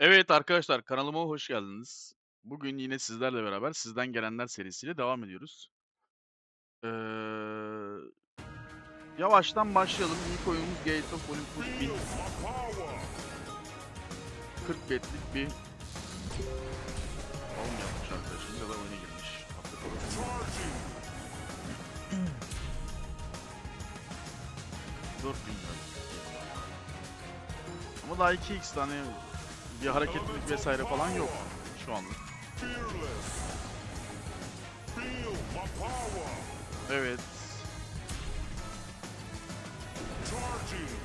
Evet arkadaşlar kanalıma hoş geldiniz. Bugün yine sizlerle beraber Sizden Gelenler serisiyle devam ediyoruz. Ee, yavaştan başlayalım. İlk oyunumuz Gate of Olympus 1000. 40 betlik bir oyun yapmış arkadaşımız ya da oyuna girmiş. Sonrası. 4000 lira. Ama daha 2x tane bir hareketlilik vesaire falan yok şu anlık. Evet.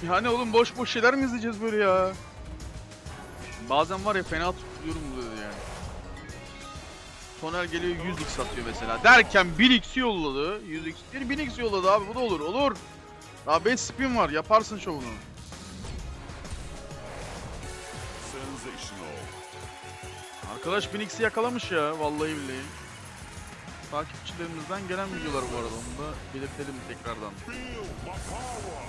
Yani oğlum boş boş şeyler mi izleyeceğiz böyle ya? Bazen var ya fena tutuluyorum böyle yani. Soner geliyor 100x atıyor mesela. Derken 1000x yolladı. 100x bir 1000x yolladı abi bu da olur olur. Daha 5 spin var yaparsın şovunu. Arkadaş 1000x'i yakalamış ya vallahi billahi. Takipçilerimizden gelen videolar bu arada onu da belirtelim tekrardan. Feel my power.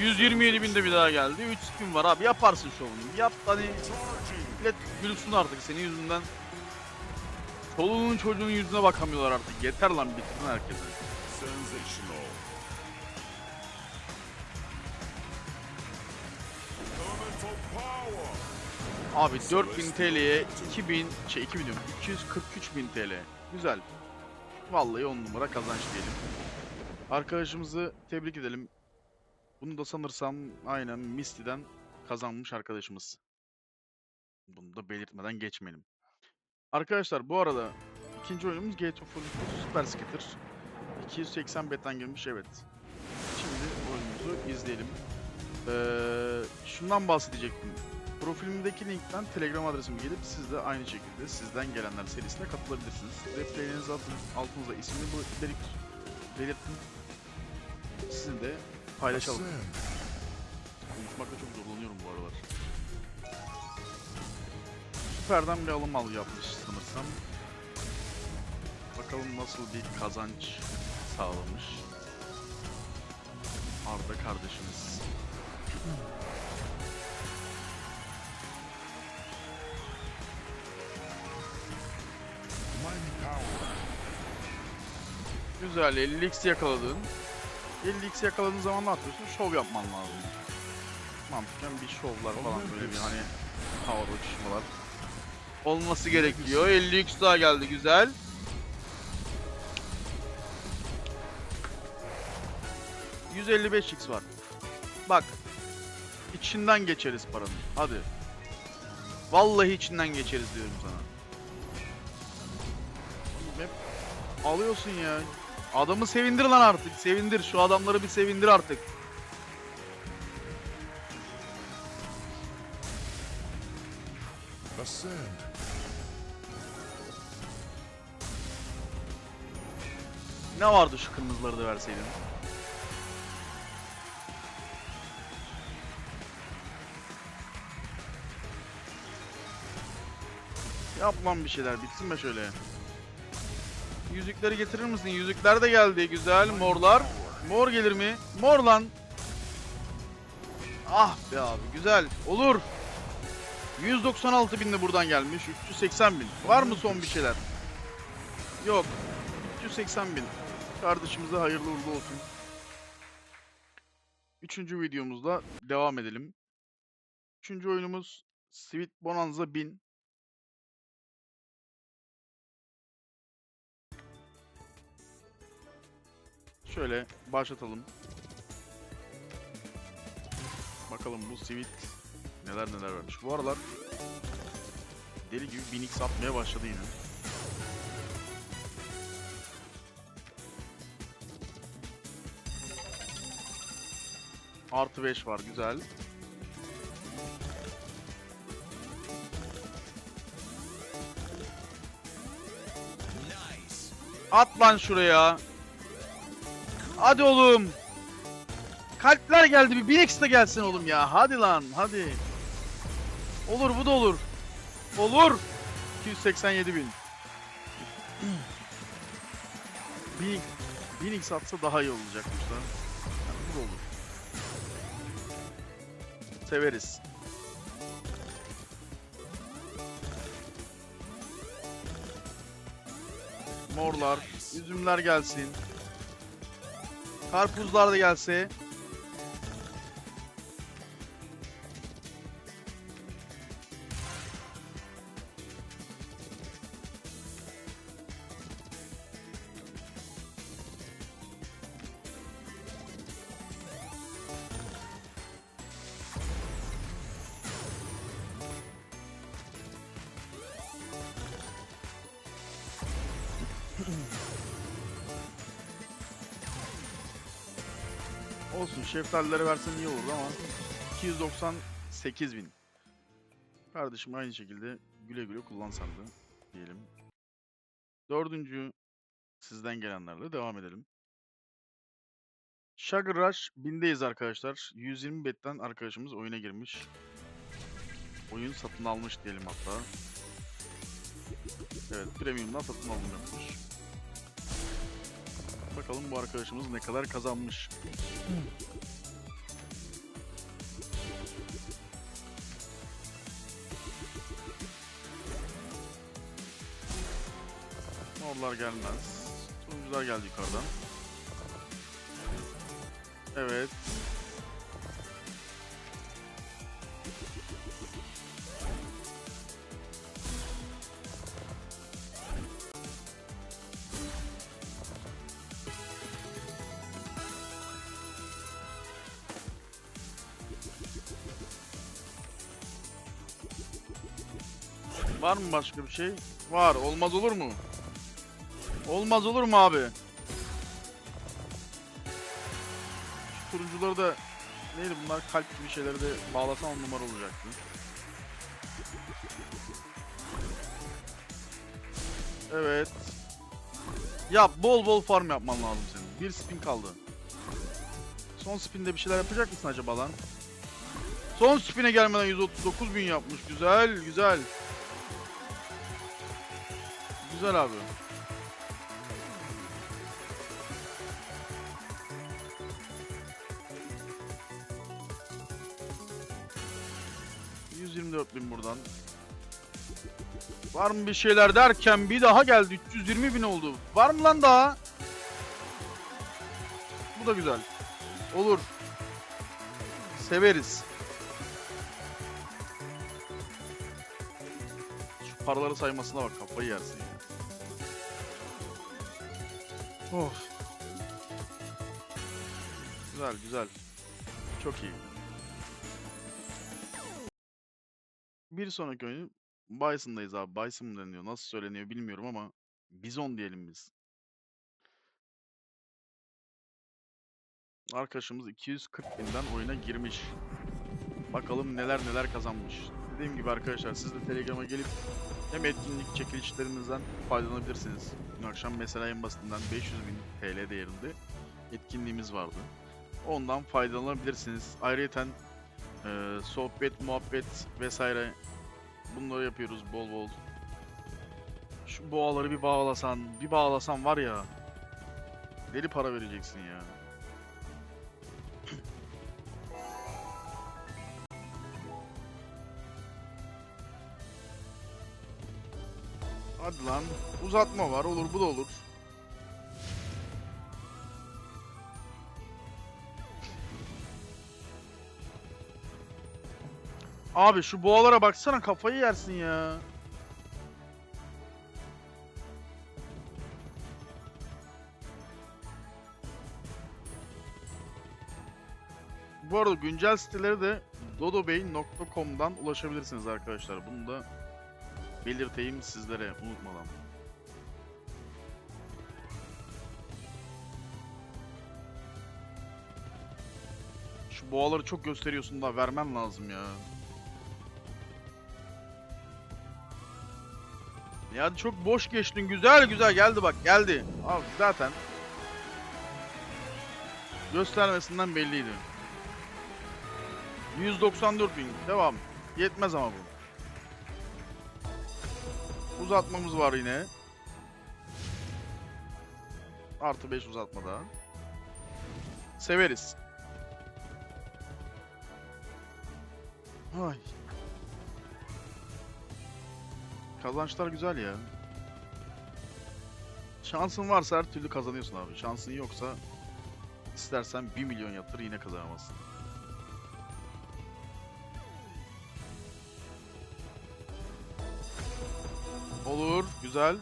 ...127 binde bir daha geldi. 3 spin var abi yaparsın şovunu. Yap hani millet gülsün artık senin yüzünden. Çoluğunun çocuğun yüzüne bakamıyorlar artık. Yeter lan bitirin herkese. Abi 4000 TL'ye 2000 şey 2000 diyorum 243 bin TL. Güzel. Vallahi 10 numara kazanç diyelim. Arkadaşımızı tebrik edelim. Bunu da sanırsam aynen Misty'den kazanmış arkadaşımız. Bunu da belirtmeden geçmeyelim. Arkadaşlar bu arada ikinci oyunumuz Gate of Olympus Super Skater. 280 betten girmiş evet. Şimdi oyunumuzu izleyelim. Ee, şundan bahsedecektim. Profilimdeki linkten Telegram adresime gelip siz de aynı şekilde sizden gelenler serisine katılabilirsiniz. Replaylerinizi atın, altınıza ismini bu- belir belirtin. Sizin de paylaşalım. Konuşmakta çok zorlanıyorum bu aralar. Süperden bir alım al yapmış sanırsam. Bakalım nasıl bir kazanç sağlamış. Arda kardeşimiz. Güzel 50x yakaladın. 50x yakaladığın zaman ne yapıyorsun? Şov yapman lazım. Mantıken bir şovlar falan böyle bir hani havada uçuşmalar olması gerekiyor. 50x daha geldi güzel. %55x var. Bak. içinden geçeriz paranın. Hadi. Vallahi içinden geçeriz diyorum sana. Hep alıyorsun ya. Adamı sevindir lan artık. Sevindir. Şu adamları bir sevindir artık. Ascend. Ne vardı şu kırmızıları da verseydin? Yap lan bir şeyler bitsin be şöyle. Yüzükleri getirir misin? Yüzükler de geldi. Güzel. Morlar. Mor gelir mi? Mor lan. Ah be abi. Güzel. Olur. 196 bin de buradan gelmiş. 380 bin. Var mı son bir şeyler? Yok. 380 bin. Kardeşimize hayırlı uğurlu olsun. Üçüncü videomuzda devam edelim. Üçüncü oyunumuz Sweet Bonanza 1000. Şöyle başlatalım. Bakalım bu Sweet neler neler vermiş. Bu aralar deli gibi 1000x atmaya başladı yine. Artı 5 var güzel. At lan şuraya. Hadi oğlum. Kalpler geldi bir 1x de gelsin oğlum ya. Hadi lan hadi. Olur bu da olur. Olur. 287 bin. Bir 1000x atsa daha iyi olacakmış lan. Yani bu da olur. Severiz. Morlar, üzümler gelsin. Karpuzlar da gelse. Olsun şeftalileri versen iyi olurdu ama 298 bin. Kardeşim aynı şekilde güle güle kullan sandı diyelim. Dördüncü sizden gelenlerle devam edelim. Sugar Rush 1000'deyiz arkadaşlar. 120 betten arkadaşımız oyuna girmiş. Oyun satın almış diyelim hatta. Evet, Premium'dan satın alım yapmış. Bakalım bu arkadaşımız ne kadar kazanmış. Morlar gelmez. Turuncular geldi yukarıdan. Evet. Var mı başka bir şey? Var. Olmaz olur mu? Olmaz olur mu abi? Şu turuncuları da neydi bunlar kalp gibi şeyleri de bağlasan on numara olacaktı. Evet. Yap bol bol farm yapman lazım senin. Bir spin kaldı. Son spinde bir şeyler yapacak mısın acaba lan? Son spine gelmeden 139 bin yapmış. Güzel güzel. Güzel abi. ...124 bin buradan. Var mı bir şeyler derken bir daha geldi. 320 bin oldu. Var mı lan daha? Bu da güzel. Olur. Severiz. Şu paraları saymasına bak kafayı yersin ya. Of. Güzel güzel. Çok iyi. Bir sonraki oyun Bison'dayız abi. Bison mı deniyor? Nasıl söyleniyor bilmiyorum ama Bizon diyelim biz. Arkadaşımız 240 binden oyuna girmiş. Bakalım neler neler kazanmış. Dediğim gibi arkadaşlar siz de Telegram'a gelip hem etkinlik çekilişlerimizden faydalanabilirsiniz. Dün akşam mesela en basitinden 500 bin TL değerinde etkinliğimiz vardı. Ondan faydalanabilirsiniz. Ayrıca e, sohbet, muhabbet vesaire bunları yapıyoruz bol bol. Şu boğaları bir bağlasan, bir bağlasan var ya deli para vereceksin ya. Hadi lan. Uzatma var. Olur bu da olur. Abi şu boğalara baksana kafayı yersin ya. Bu arada güncel siteleri de dodobey.com'dan ulaşabilirsiniz arkadaşlar. Bunu da belirteyim sizlere unutmadan. Şu boğaları çok gösteriyorsun da vermen lazım ya. Ya çok boş geçtin. Güzel güzel geldi bak geldi. Abi zaten göstermesinden belliydi. 194 bin. Devam. Yetmez ama bu. Uzatmamız var yine. Artı 5 uzatma daha. Severiz. Ay. Kazançlar güzel ya. Şansın varsa her türlü kazanıyorsun abi. Şansın yoksa istersen 1 milyon yatır yine kazanamazsın. Güzel.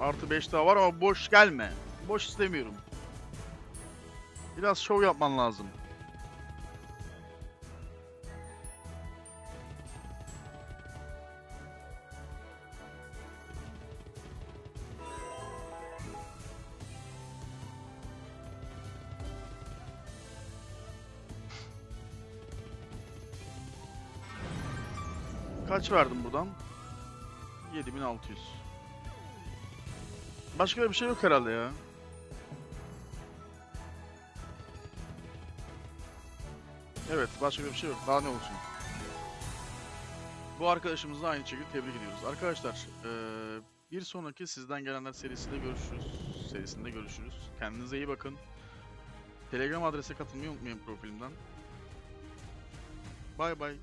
Artı 5 daha var ama boş gelme. Boş istemiyorum. Biraz şov yapman lazım. Kaç verdim buradan? 7600. Başka bir şey yok herhalde ya. Evet, başka bir şey yok. Daha ne olsun? Bu arkadaşımızla aynı şekilde tebrik ediyoruz. Arkadaşlar, bir sonraki sizden gelenler serisinde görüşürüz. Serisinde görüşürüz. Kendinize iyi bakın. Telegram adrese katılmayı unutmayın profilimden. Bay bay.